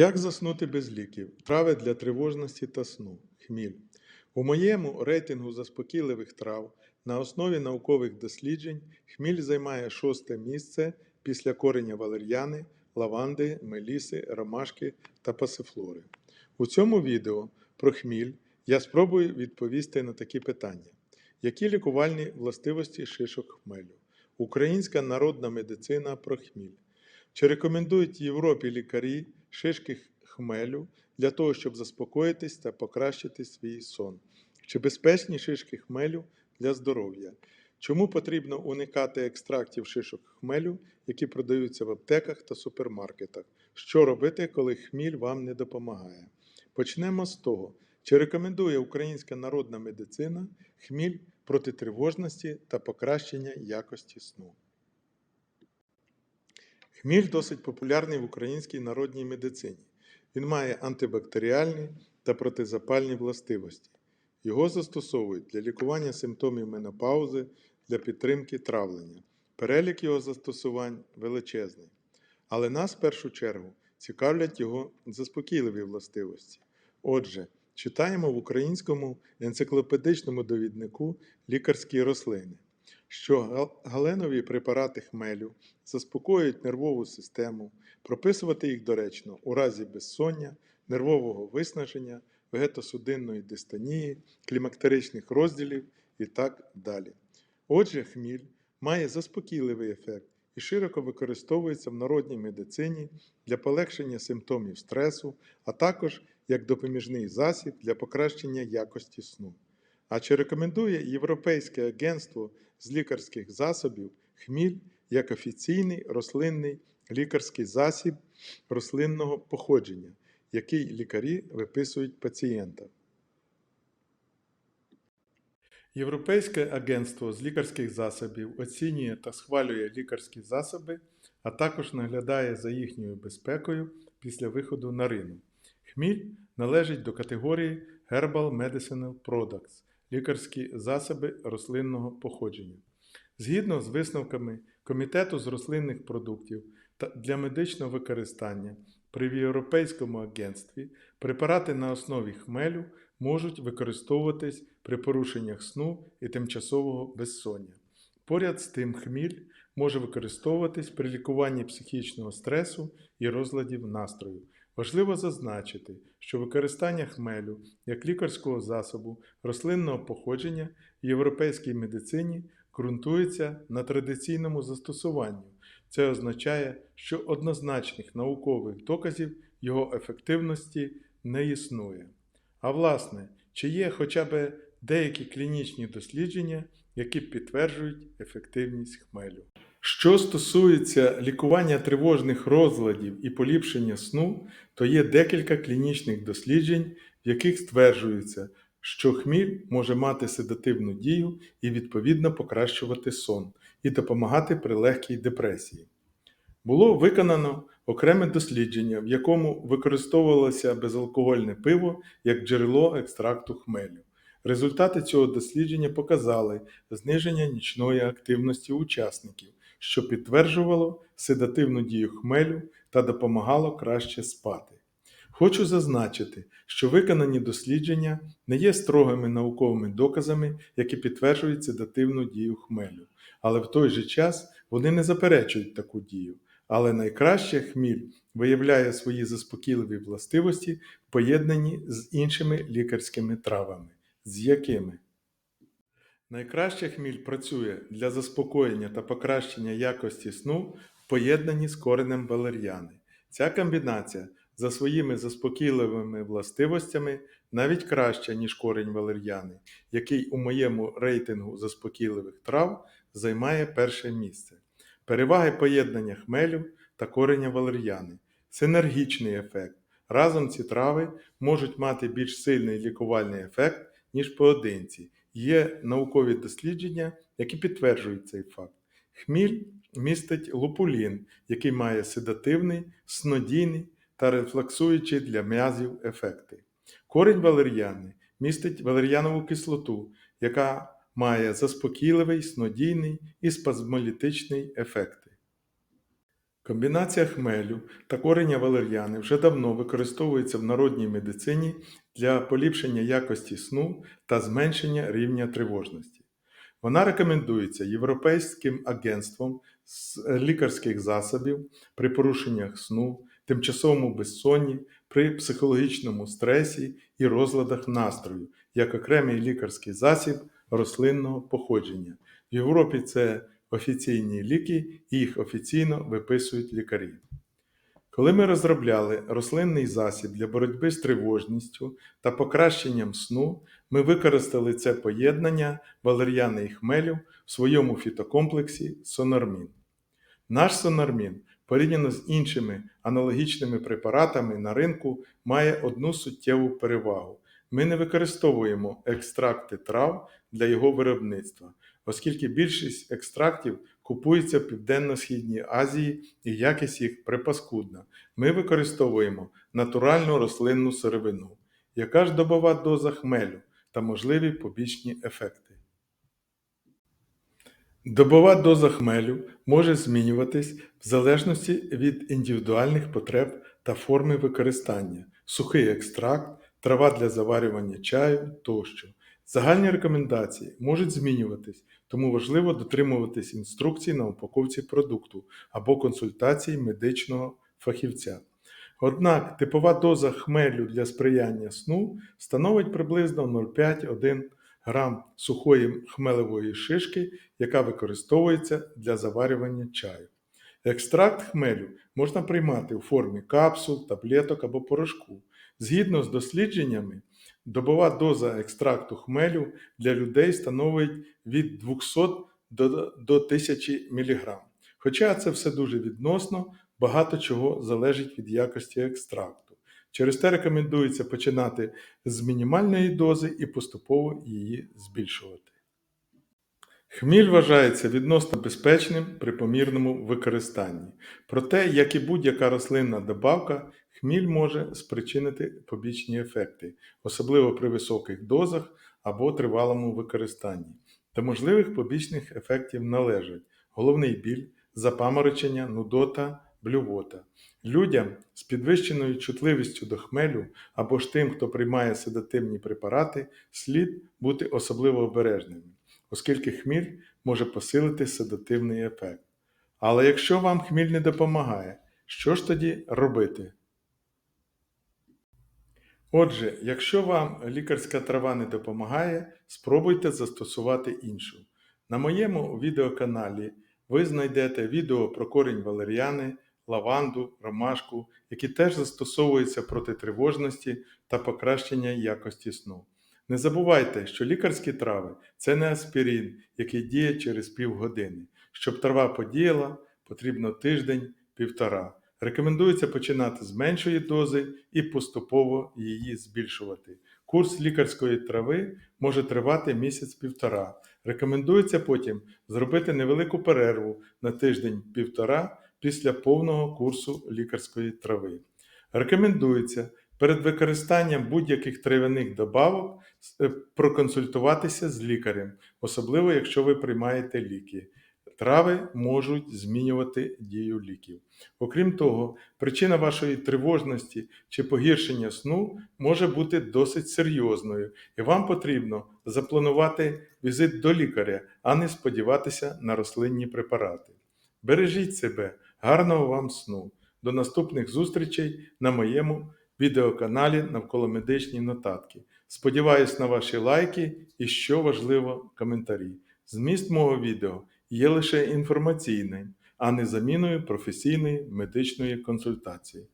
Як заснути без ліків? Трави для тривожності та сну. Хміль. У моєму рейтингу заспокійливих трав на основі наукових досліджень хміль займає шосте місце після кореня валер'яни, лаванди, меліси, ромашки та пасифлори. У цьому відео про хміль я спробую відповісти на такі питання: які лікувальні властивості шишок хмелю? Українська народна медицина про хміль. Чи рекомендують Європі лікарі шишки хмелю для того, щоб заспокоїтись та покращити свій сон? Чи безпечні шишки хмелю для здоров'я? Чому потрібно уникати екстрактів шишок хмелю, які продаються в аптеках та супермаркетах? Що робити, коли хміль вам не допомагає? Почнемо з того, чи рекомендує українська народна медицина хміль проти тривожності та покращення якості сну? Хміль досить популярний в українській народній медицині. Він має антибактеріальні та протизапальні властивості. Його застосовують для лікування симптомів менопаузи, для підтримки травлення. Перелік його застосувань величезний. Але нас в першу чергу цікавлять його заспокійливі властивості. Отже, читаємо в українському енциклопедичному довіднику лікарські рослини що галенові препарати хмелю заспокоюють нервову систему, прописувати їх доречно у разі безсоння, нервового виснаження, вегетосудинної дистонії, клімактеричних розділів і так далі. Отже, хміль має заспокійливий ефект і широко використовується в народній медицині для полегшення симптомів стресу, а також як допоміжний засіб для покращення якості сну. А чи рекомендує Європейське агентство з лікарських засобів хміль як офіційний рослинний лікарський засіб рослинного походження, який лікарі виписують пацієнтам? Європейське агентство з лікарських засобів оцінює та схвалює лікарські засоби, а також наглядає за їхньою безпекою після виходу на ринок. Хміль належить до категорії Herbal Medicinal Products лікарські засоби рослинного походження. Згідно з висновками Комітету з рослинних продуктів та для медичного використання при Європейському агентстві препарати на основі хмелю можуть використовуватись при порушеннях сну і тимчасового безсоння. Поряд з тим, хміль може використовуватись при лікуванні психічного стресу і розладів настрою. Важливо зазначити, що використання хмелю як лікарського засобу рослинного походження в європейській медицині ґрунтується на традиційному застосуванню. Це означає, що однозначних наукових доказів його ефективності не існує. А власне, чи є хоча б деякі клінічні дослідження, які підтверджують ефективність хмелю? Що стосується лікування тривожних розладів і поліпшення сну, то є декілька клінічних досліджень, в яких стверджується, що хміль може мати седативну дію і відповідно покращувати сон і допомагати при легкій депресії. Було виконано окреме дослідження, в якому використовувалося безалкогольне пиво як джерело екстракту хмелю. Результати цього дослідження показали зниження нічної активності учасників, що підтверджувало седативну дію хмелю та допомагало краще спати. Хочу зазначити, що виконані дослідження не є строгими науковими доказами, які підтверджують седативну дію хмелю, але в той же час вони не заперечують таку дію. Але найкраще хміль виявляє свої заспокійливі властивості в поєднанні з іншими лікарськими травами. З якими? Найкраще хміль працює для заспокоєння та покращення якості сну в поєднанні з коренем валер'яни. Ця комбінація за своїми заспокійливими властивостями навіть краща, ніж корень валер'яни, який у моєму рейтингу заспокійливих трав займає перше місце. Переваги поєднання хмелю та кореня валер'яни, синергічний ефект. Разом ці трави можуть мати більш сильний лікувальний ефект, ніж поодинці. Є наукові дослідження, які підтверджують цей факт. Хміль містить лупулін, який має седативний, снодійний та рефлексуючий для м'язів ефекти. Корінь валер'яни містить валер'янову кислоту, яка має заспокійливий, снодійний і спазмолітичний ефекти. Комбінація хмелю та кореня валер'яни вже давно використовується в народній медицині для поліпшення якості сну та зменшення рівня тривожності. Вона рекомендується Європейським агентством з лікарських засобів при порушеннях сну, тимчасовому безсонні, при психологічному стресі і розладах настрою як окремий лікарський засіб рослинного походження. В Європі це офіційні ліки, і їх офіційно виписують лікарі. Коли ми розробляли рослинний засіб для боротьби з тривожністю та покращенням сну, ми використали це поєднання валер'яни і хмелю в своєму фітокомплексі Сонармін. Наш Сонармін, порівняно з іншими аналогічними препаратами на ринку, має одну суттєву перевагу. Ми не використовуємо екстракти трав для його виробництва, оскільки більшість екстрактів купується в Південно-Східній Азії і якість їх припаскудна. Ми використовуємо натуральну рослинну сировину. Яка ж добова доза хмелю та можливі побічні ефекти? Добова доза хмелю може змінюватись в залежності від індивідуальних потреб та форми використання, сухий екстракт, трава для заварювання чаю тощо. Загальні рекомендації можуть змінюватись, тому важливо дотримуватись інструкцій на упаковці продукту або консультацій медичного фахівця. Однак типова доза хмелю для сприяння сну становить приблизно 0,5-1 грам сухої хмелевої шишки, яка використовується для заварювання чаю. Екстракт хмелю можна приймати у формі капсул, таблеток або порошку. Згідно з дослідженнями, добова доза екстракту хмелю для людей становить від 200 до, до 1000 мг. Хоча це все дуже відносно, багато чого залежить від якості екстракту. Через те рекомендується починати з мінімальної дози і поступово її збільшувати. Хміль вважається відносно безпечним при помірному використанні. Проте, як і будь-яка рослинна добавка, хміль може спричинити побічні ефекти, особливо при високих дозах або тривалому використанні. До можливих побічних ефектів належать головний біль, запаморочення, нудота, блювота. Людям з підвищеною чутливістю до хмелю або ж тим, хто приймає седативні препарати, слід бути особливо обережними, оскільки хміль може посилити седативний ефект. Але якщо вам хміль не допомагає, що ж тоді робити? Отже, якщо вам лікарська трава не допомагає, спробуйте застосувати іншу. На моєму відеоканалі ви знайдете відео про корінь валеріани, лаванду, ромашку, які теж застосовуються проти тривожності та покращення якості сну. Не забувайте, що лікарські трави це не аспірин, який діє через півгодини. Щоб трава подіяла, потрібно тиждень-півтора. Рекомендується починати з меншої дози і поступово її збільшувати. Курс лікарської трави може тривати місяць-півтора. Рекомендується потім зробити невелику перерву на тиждень-півтора після повного курсу лікарської трави. Рекомендується перед використанням будь-яких трав'яних добавок е, проконсультуватися з лікарем, особливо якщо ви приймаєте ліки. Трави можуть змінювати дію ліків. Окрім того, причина вашої тривожності чи погіршення сну може бути досить серйозною, і вам потрібно запланувати візит до лікаря, а не сподіватися на рослинні препарати. Бережіть себе, гарного вам сну! До наступних зустрічей на моєму відеоканалі навколо медичні нотатки. Сподіваюсь на ваші лайки і, що важливо, коментарі. Зміст мого відео є лише інформаційним, а не заміною професійної медичної консультації.